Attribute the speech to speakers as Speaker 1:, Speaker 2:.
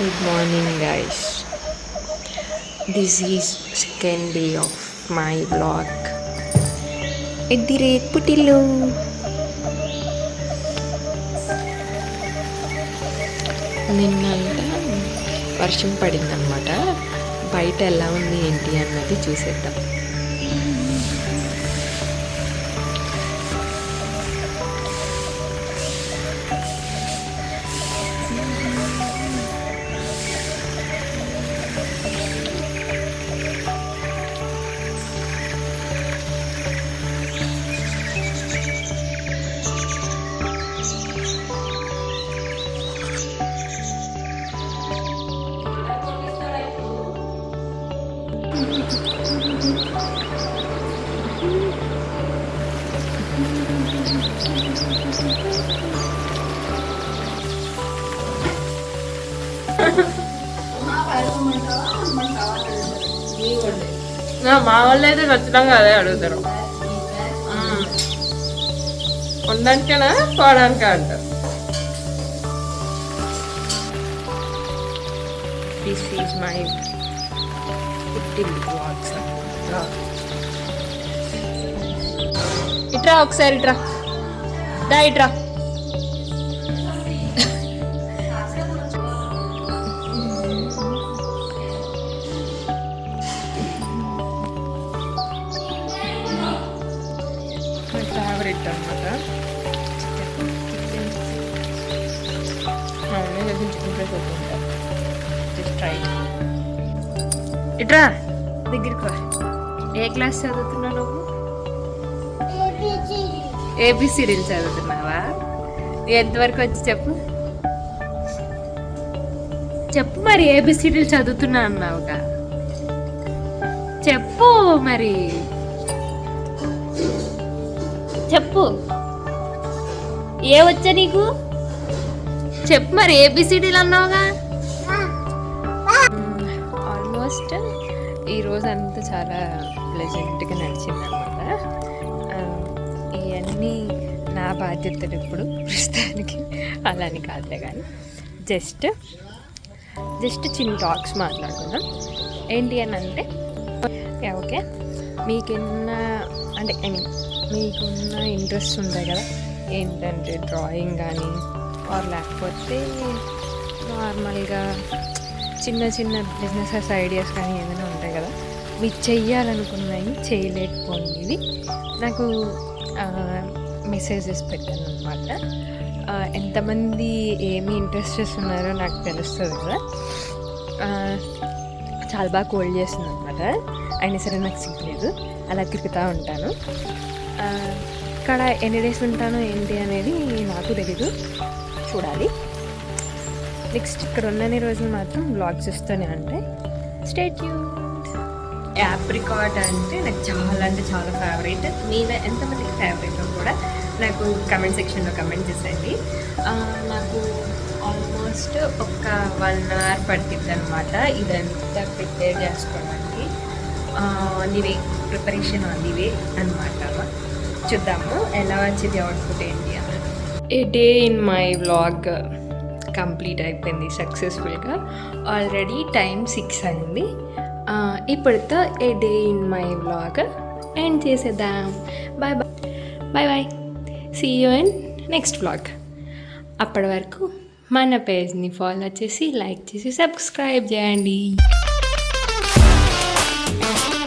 Speaker 1: Good morning guys this is second day of my blog ఎద్దిరే పుటిల్లు నిన్నంతా వర్షం పడిందనమాట బయట ఎలా ఉంది ఏంటి అన్నది చూసేద్దాం మా వాళ్ళు అయితే ఖచ్చితంగా అదే అడుగుతారు మ్మ్. ఉండడానికేనా అంటారు దిస్ ఈజ్ మై ఇట్రా ఒకసారి ఇట్రా దా ఇట్రా మై అనమాట అవును జస్ట్ ఇట్రా దగ్గరికి రా. ఏ క్లాస్ చదువుతున్నావు నువ్వు? ఏబిసిడీలు చదువుతున్నావా? ఎంతవరకు వచ్చి చెప్పు? చెప్పు మరి ఏబిసిడీలు చదువుతున్నా అన్నావుగా. చెప్పు మరి. చెప్పు. ఏ వచ్చా నీకు? చెప్పు మరి ఏబిసిడీలు అన్నావుగా? ఆల్మోస్ట్ ఈరోజు అంతా చాలా ప్లెజెంట్గా నడిచింది అనమాట ఇవన్నీ నా బాధ్యతలు ఇప్పుడు ప్రస్తుతానికి అలా అని కాదులే కానీ జస్ట్ జస్ట్ చిన్న టాక్స్ మాట్లాడుకుందాం. ఏంటి అని అంటే యా, ఓకే. మీకున్న అంటే ఐ మీన్ మీకున్న ఇంట్రెస్ట్ ఉంటాయి కదా? ఏంటంటే డ్రాయింగ్ కానీ ఆర్ లేకపోతే నార్మల్గా చిన్న చిన్న బిజినెసెస్ ఐడియాస్ కానీ ఏమైనా ఉంటాయి కదా? మీరు చెయ్యాలనుకున్నాయి చేయలేకపోయినవి. నాకు మెసేజెస్ పెట్టాను అనమాట ఎంతమంది ఏమి ఇంట్రెస్టెస్ ఉన్నారో నాకు తెలుస్తుంది కదా? చాలా బాగా కోల్డ్ చేస్తుంది అనమాట అయినా సరే నాకు సిగ్గలేదు అలా తిరుగుతూ ఉంటాను. ఇక్కడ ఎన్ని డేస్ ఉంటానో ఏంటి అనేది నాకు తెలీదు. చూడాలి. నెక్స్ట్ ఇక్కడ ఉన్నన్ని రోజులు మాత్రం బ్లాగ్స్ వస్తూనే ఉంటాయి స్టేట్ యాప్రికాట్ అంటే నాకు చాలా అంటే చాలా ఫేవరెట్ నేను ఎంతమందికి ఫేవరెట్ కూడా నాకు కమెంట్ సెక్షన్లో కమెంట్ చేసేయండి. నాకు ఆల్మోస్ట్ ఒక వన్ అవర్ పడుతుంది అనమాట ఇదంతా ప్రిపేర్ చేసుకోవడానికి. నీవే ప్రిపరేషన్ నీవే అనమాట చూద్దాము ఎలా వచ్చింది అవుట్పుట్ ఏంటి అని a day in my vlog complete అయిపోయింది సక్సెస్ఫుల్గా ఆల్రెడీ టైం సిక్స్ అయింది. ఇప్పుడుతో a day in my vlog end చేసేద్దాం. Bye bye bye bye see you in next vlog అప్పటి వరకు మన పేజ్ని ఫాలో చేసి లైక్ చేసి సబ్స్క్రైబ్ చేయండి. Thank you.